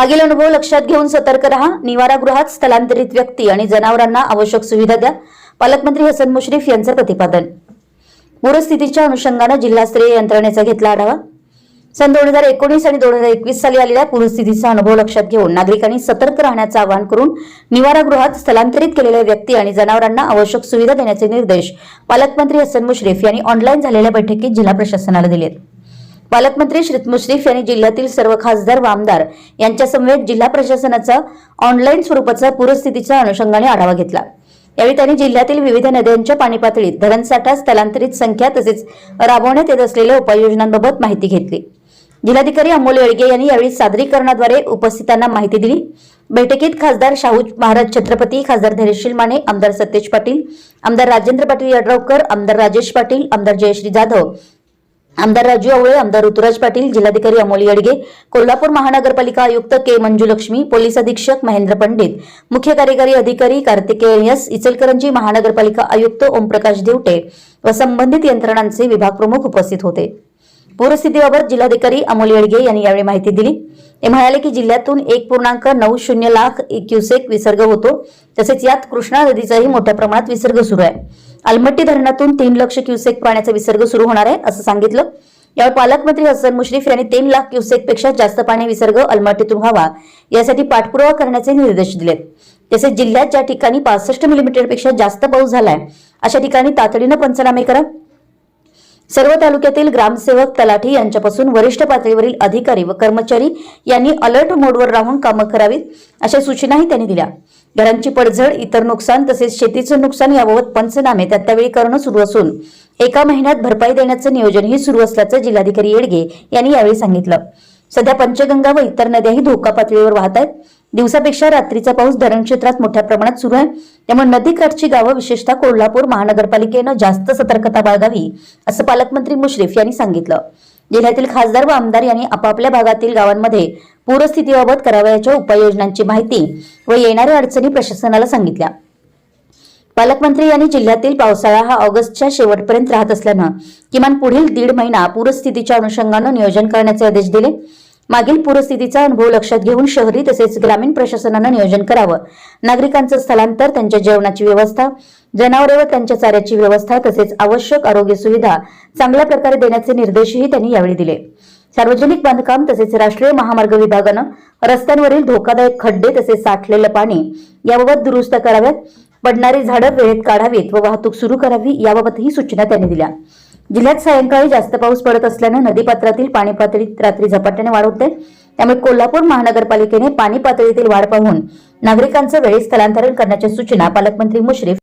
मागील अनुभव लक्षात घेऊन सतर्क रहा. निवारागृहात स्थलांतरित व्यक्ती आणि जनावरांना आवश्यक सुविधा द्या. पालकमंत्री हसन मुश्रीफ यांचं प्रतिपादन. पूरस्थितीच्या अनुषंगानं जिल्हास्तरीय यंत्रणेचा घेतला आढावा. सन दोन हजार एकोणीस आणि दोन हजार एकवीस साली आलेल्या पूरस्थितीचा अनुभव लक्षात घेऊन नागरिकांनी सतर्क राहण्याचं आवाहन करून निवारागृहात स्थलांतरित केलेल्या व्यक्ती आणि जनावरांना आवश्यक सुविधा देण्याचे निर्देश पालकमंत्री हसन मुश्रीफ यांनी ऑनलाईन झालेल्या बैठकीत जिल्हा प्रशासनाला दिलेत. पालकमंत्री श्री मुश्रीफ यांनी जिल्ह्यातील सर्व खासदार व आमदार यांच्यासमवेत जिल्हा प्रशासनाचा ऑनलाईन स्वरूपाचा पूरस्थितीच्या अनुषंगाने आढावा घेतला. यावेळी त्यांनी जिल्ह्यातील विविध नद्यांच्या पाणी पातळीत धरणसाठा स्थलांतरित संख्या तसेच राबवण्यात येत असलेल्या उपाययोजनांबाबत माहिती घेतली. जिल्हाधिकारी अमोल येळगे यांनी यावेळी सादरीकरणाद्वारे उपस्थितांना माहिती दिली. बैठकीत खासदार शाहू महाराज छत्रपती खासदार धैर्यशील माने आमदार सतेज पाटील आमदार राजेंद्र पाटील यड्रावकर आमदार राजेश पाटील आमदार जयश्री जाधव आमदार राजू आवळे आमदार ऋतुराज पाटील जिल्हाधिकारी अमोल येडगे कोल्हापूर महानगरपालिका आयुक्त के मंजुलक्ष्मी पोलीस अधीक्षक महेंद्र पंडित मुख्य कार्यकारी अधिकारी कार्तिकेय यस इचलकरंजी महानगरपालिका आयुक्त ओमप्रकाश देवटे व संबंधित यंत्रणांचे विभाग प्रमुख उपस्थित होते. पूरस्थितीबाबत जिल्हाधिकारी अमोल येडगे यांनी यावेळी माहिती दिली. ते म्हणाले की जिल्ह्यातून एक पूर्णांक नऊ शून्य लाख क्युसेक विसर्ग होतो. तसेच यात कृष्णा नदीचाही मोठ्या प्रमाणात विसर्ग सुरू आहे. अलमट्टी धरणातून तीन लक्ष क्युसेक पाण्याचा विसर्ग सुरू होणार आहे असं सांगितलं. यावेळी पालकमंत्री हसन मुश्रीफ यांनी तीन लाख क्युसेकपेक्षा जास्त पाणी विसर्ग अलमट्टीतून व्हावा यासाठी पाठपुरावा करण्याचे निर्देश दिलेत तसेच जिल्ह्यात ज्या ठिकाणी पासष्ट मिलीमीटरपेक्षा जास्त पाऊस झालाय अशा ठिकाणी तातडीनं पंचनामे करा. सर्व तालुक्यातील ग्रामसेवक तलाठी यांच्यापासून वरिष्ठ पातळीवरील अधिकारी व कर्मचारी यांनी अलर्ट मोडवर राहून कामं करावीत अशा सूचनाही त्यांनी दिल्या. घरांची पडझड इतर नुकसान तसेच शेतीचं नुकसान याबाबत पंचनामे त्या त्यावेळी करणं सुरू असून एका महिन्यात भरपाई देण्याचं नियोजनही सुरू असल्याचं जिल्हाधिकारी येडगे यांनी यावेळी सांगितलं. सध्या पंचगंगा व इतर नद्याही धोका पातळीवर वाहत आहेत. दिवसापेक्षा रात्रीचा पाऊस धरण क्षेत्रात मोठ्या प्रमाणात सुरू आहे. त्यामुळे नदीकाठची गावं विशेषतः कोल्हापूर महानगरपालिकेनं जास्त सतर्कता बाळगावी असं पालकमंत्री मुश्रीफ यांनी सांगितलं. जिल्ह्यातील खासदार व आमदार यांनी आपापल्या भागातील गावांमध्ये पूरस्थितीबाबत करावयाच्या उपाययोजनांची माहिती व येणाऱ्या अडचणी प्रशासनाला सांगितल्या. पालकमंत्री यांनी जिल्ह्यातील पावसाळा हा ऑगस्टच्या शेवटपर्यंत राहत असल्यानं किमान पुढील दीड महिना पूरस्थितीच्या अनुषंगानं नियोजन करण्याचे आदेश दिले. मागील पूरस्थितीचा अनुभव लक्षात घेऊन शहरी तसेच ग्रामीण प्रशासनानं नियोजन करावं. नागरिकांचं स्थलांतर त्यांच्या जेवणाची व्यवस्था जनावरे व त्यांच्या चाऱ्याची व्यवस्था तसेच आवश्यक आरोग्य सुविधा चांगल्या प्रकारे देण्याचे निर्देशही त्यांनी यावेळी दिले. सार्वजनिक बांधकाम तसेच राष्ट्रीय महामार्ग विभागानं रस्त्यांवरील धोकादायक खड्डे तसेच साठलेलं पाणी याबाबत दुरुस्त कराव्यात. पडणारी झाडं वेळेत काढावीत व वाहतूक सुरू करावी याबाबतही सूचना त्यांनी दिल्या. जिल्ह्यात सायंकाळी जास्त पाऊस पडत असल्यानं नदीपात्रातील पाणी पातळीत रात्री झपाट्याने वाढ होते. त्यामुळे कोल्हापूर महानगरपालिकेने पाणी पातळीतील वाढ पाहून नागरिकांचं वेळी स्थलांतरण करण्याच्या सूचना पालकमंत्री मुश्रीफ